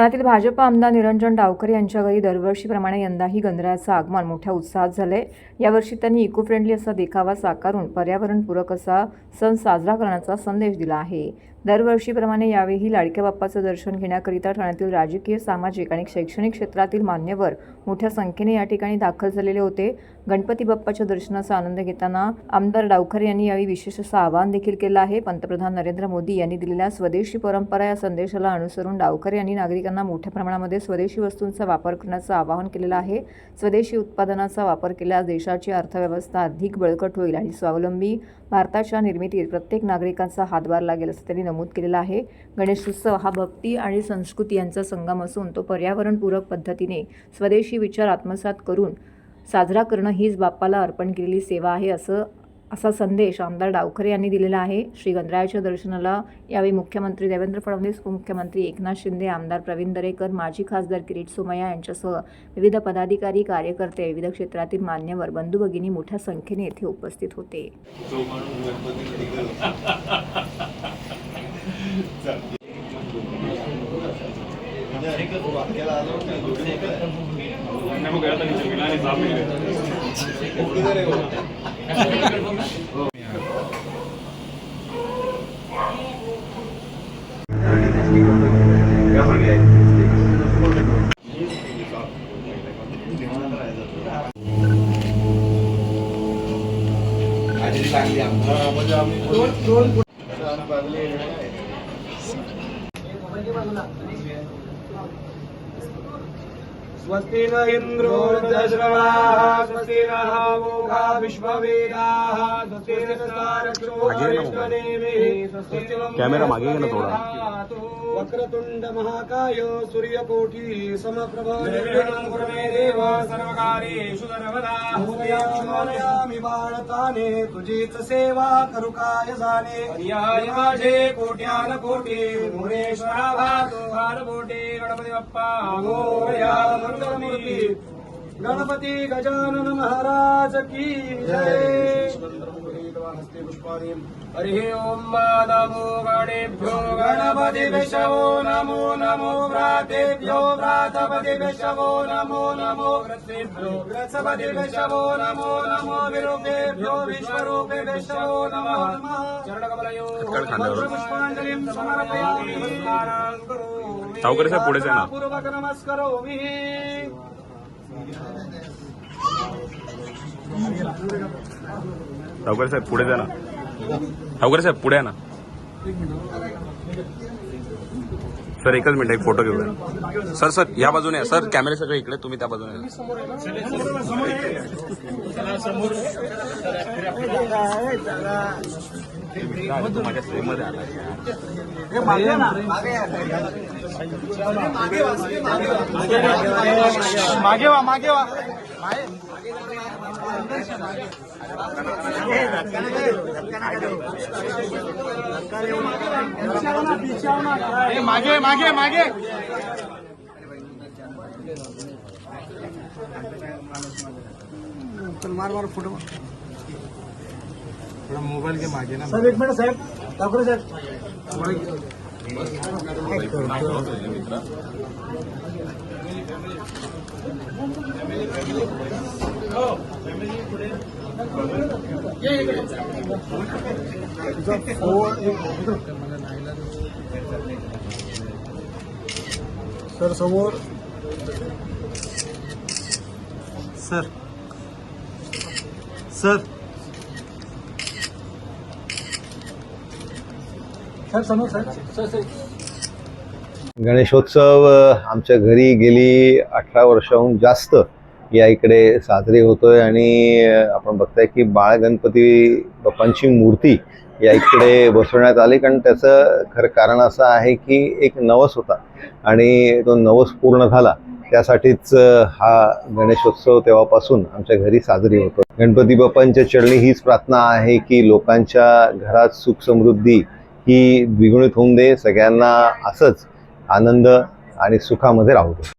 ठाण्यातील भाजप आमदार निरंजन डावकर यांच्या घरी दरवर्षीप्रमाणे यंदाही गंधराचं आगमन मोठ्या उत्साहात झालंय. यावर्षी त्यांनी इको फ्रेंडली असा देखावा साकारून पर्यावरणपूरक असा सण साजरा करण्याचा संदेश दिला आहे. दरवर्षीप्रमाणे यावेळी लाडक्या बाप्पाचं दर्शन घेण्याकरिता ठाण्यातील राजकीय सामाजिक आणि शैक्षणिक क्षेत्रातील मान्यवर मोठ्या संख्येने या ठिकाणी दाखल झालेले होते. गणपती बाप्पाच्या दर्शनाचा आनंद घेताना आमदार डावखरे यांनी यावेळी विशेष असं आवाहन देखील केलं आहे. पंतप्रधान नरेंद्र मोदी यांनी दिलेल्या स्वदेशी परंपरा या संदेशाला अनुसरून डावखरे यांनी नागरिकांना मोठ्या प्रमाणामध्ये स्वदेशी वस्तूंचा वापर करण्याचं आवाहन केलेलं आहे. स्वदेशी उत्पादनाचा वापर केल्यास देशाची अर्थव्यवस्था अधिक बळकट होईल आणि स्वावलंबी भारताच्या निर्मितीत प्रत्येक नागरिकांचा हातभार लागेल असं त्यांनी नमूद केलेला आहे. गणेशोत्सव हा भक्ती आणि संस्कृती यांचा संगम असून तो पर्यावरणपूरक पद्धतीने स्वदेशी विचार आत्मसात करून साजरा करणं हीच बाप्पाला अर्पण केलेली सेवा आहे असं असा संदेश आमदार डावखरे यांनी दिलेला आहे. श्री गणरायाच्या दर्शनाला यावेळी मुख्यमंत्री देवेंद्र फडणवीस उपमुख्यमंत्री एकनाथ शिंदे आमदार प्रवीण दरेकर माजी खासदार किरीट सोमय्या यांच्यासह विविध पदाधिकारी कार्यकर्ते विविध क्षेत्रातील मान्यवर बंधू भगिनी मोठ्या संख्येने येथे उपस्थित होते. लागली आम्हाला. म्हणजे आम्ही आता आम्ही बाजूला येणार आहे. स्वस्ति न इन्द्रो दशरवाः स्वस्ति नः मोघा विश्ववेदाः स्वस्ति कॅमेरा मागे ना थोडा. वक्रतुण्ड महाकाय सूर्यकोटी समप्रभ निर्विघ्नं कुरु मे देव सर्वकार्येषु सर्वदा मोदयामी बाळताने तुझीच सेवा करू काय जाणे पर्याय माझे कोट्यान कोटी मुरेश्वरा हार बोटे गणपती बाप्पा मोरया मंगलमूर्ती गणपती गजानन महाराज की जय। हस्ते पुष्पाणि हरि ओम नमो गणेभ्यो गणपति विशवो नमो नमो व्रातेभ्यो व्रातपति विशवो नमो नमो ग्रसपति विशवो नमो नमो विरूपेभ्यो विश्वरूपे विशवो नमो। नमः चरणकमलयो पुष्पाञ्जलिं समर्पयामि। सावकर साहेब, पुढे. पूर्वक नमस्करोमि। सावकर साहेब पुढे जा ना सावकर साहेब पुढे ना सर एकच मिनिट एक फोटो घेऊया सर सर या बाजूने या. सर कॅमेरे सगळे इकडे तुम्ही त्या बाजूने या. माझ्या फ्रेममध्ये आला मागे वा मागे वा मागे मागे मागे मार मार फोटो थोड़ा मोबाईल के मागे ना। साहेब, एक मिनिट, साहेब। ठाकरे साहेब। सर समोर सर। सर। गणेशोत्सव आमच्या घरी गेली अठरा वर्षाहून जास्त. या इकडे साजरी होतोय आणि आपण बघताय की बाळ गणपती बाप्पांची मूर्ती या इकडे बसवण्यात आली. कारण त्याचं खरं कारण असं आहे की एक नवस होता आणि तो नवस पूर्ण झाला. त्यासाठीच हा गणेशोत्सव तेव्हापासून आमच्या घरी साजरी होतो. गणपती बाप्पांच्या चरणी हीच प्रार्थना आहे की लोकांच्या घरात सुख समृद्धी ही द्विगुणित होऊन दे सगळ्यांना असंच आनंद आणि सुखामध्ये राहू दे.